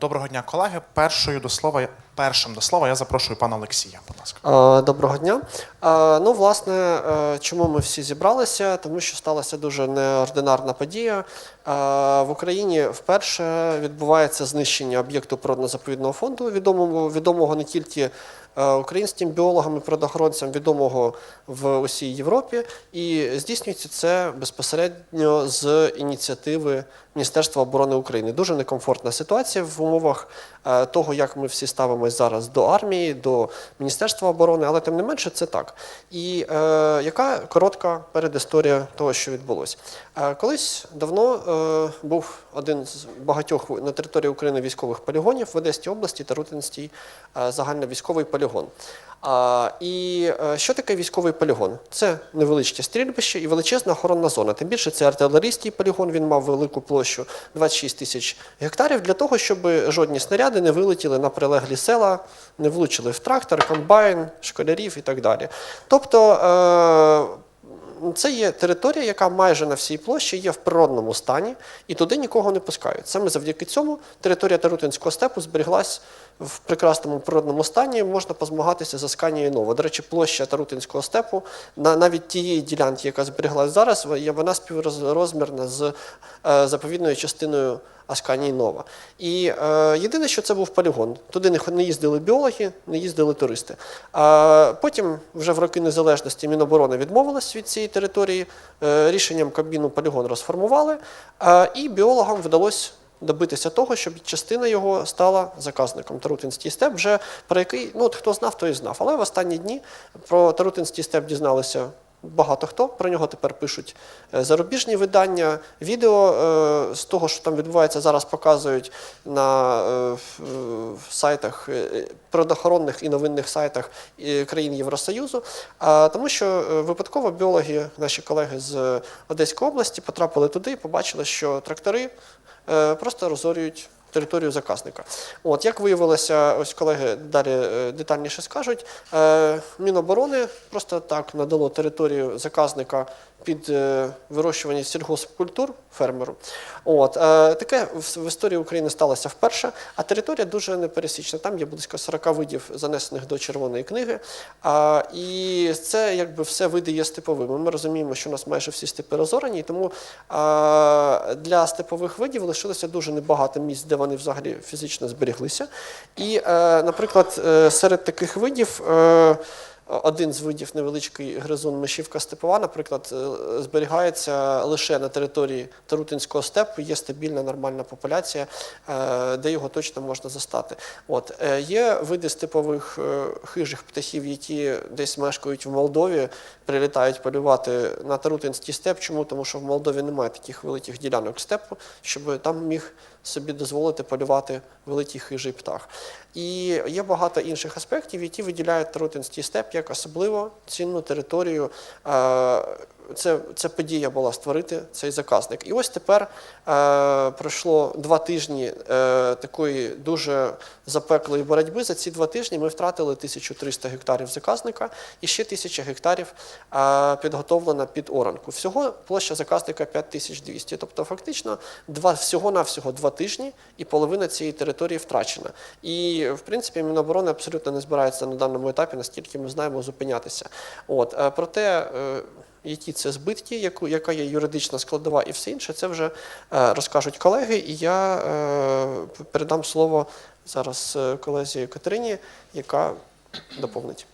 Доброго дня, колеги. Першою до слова, першим до слова я запрошую пана Олексія. Будь ласка. Е, Доброго дня. Е, Ну, власне, е, чому ми всі зібралися? Тому що сталася дуже неординарна подія. В Україні вперше відбувається знищення об'єкту природно-заповідного фонду, відомого, відомого не тільки українським біологам і природоохоронцям, відомого в усій Європі. І здійснюється це безпосередньо з ініціативи Міністерства оборони України. Дуже некомфортна ситуація в умовах того, як ми всі ставимось зараз до армії, до Міністерства оборони, але тим не менше це так. І е, яка коротка передісторія того, що відбулося? Е, колись давно е, був один з багатьох на території України військових полігонів в Одеській області та Рутинський е, загальновійськовий полігон. А, і е, що таке військовий полігон? Це невеличке стрільбище і величезна охоронна зона. Тим більше це артилерійський полігон, він мав велику площу 26 тисяч гектарів для того, щоб жодні снаряди не вилетіли на прилеглі села, не влучили в трактор, комбайн, школярів і так далі. Тобто. Е, це є територія, яка майже на всій площі є в природному стані, і туди нікого не пускають. Саме завдяки цьому територія Тарутинського степу зберіглась в прекрасному природному стані. Можна позмагатися за Сканія Нова. До речі, площа Тарутинського степу, на навіть тієї ділянки, яка зберіглась зараз, вона співрозмірна з е, заповідною частиною Асканії Нова. І е, єдине, що це був полігон. Туди не, їздили біологи, не їздили туристи. А потім, вже в роки незалежності, Міноборони відмовилась від цієї території. Е, рішенням Кабміну полігон розформували, е, і біологам вдалося добитися того, щоб частина його стала заказником Тарутинський степ, вже про який ну от хто знав, той і знав. Але в останні дні про Тарутинський степ дізналися. Багато хто про нього тепер пишуть е, зарубіжні видання, відео е, з того, що там відбувається, зараз показують на е, сайтах природоохоронних і новинних сайтах країн Євросоюзу. А тому, що випадково біологи, наші колеги з Одеської області, потрапили туди і побачили, що трактори просто розорюють територію заказника. От як виявилося, ось колеги далі е, детальніше скажуть. е, Міноборони просто так надало територію заказника під е, вирощування сільгоспкультур фермеру. От таке в, історії України сталося вперше, а територія дуже непересічна. Там є близько 40 видів занесених до червоної книги. А, і це якби все види є степовими. Ми розуміємо, що у нас майже всі степи розорані, і тому а, для степових видів лишилося дуже небагато місць, де вони взагалі фізично зберіглися. І, е, наприклад, е, серед таких видів. Один з видів невеличкий гризун мишівка степова, наприклад, е, зберігається лише на території Тарутинського степу. Є стабільна нормальна популяція, е, де його точно можна застати. От е, є види степових хижих птахів, які десь мешкають в Молдові, прилітають полювати на Тарутинський степ. Чому? Тому що в Молдові немає таких великих ділянок степу, щоб там міг собі дозволити полювати великий хижий птах. І є багато інших аспектів, які виділяють Тарутинський степ як особливо цінну територію. Це, це подія була створити цей заказник. І ось тепер е, пройшло два тижні е, такої дуже запеклої боротьби. За ці два тижні ми втратили 1300 гектарів заказника і ще 1000 гектарів е, підготовлено під оранку. Всього площа заказника 5200. Тобто, фактично, два, всього-навсього два тижні і половина цієї території втрачена. І, в принципі, Міноборони абсолютно не збирається на даному етапі, наскільки ми знаємо, зупинятися. От, е, проте, е, які це збитки, яку, яка є юридична складова і все інше, це вже е, розкажуть колеги. І я е, передам слово зараз е, колезі Катерині, яка доповнить.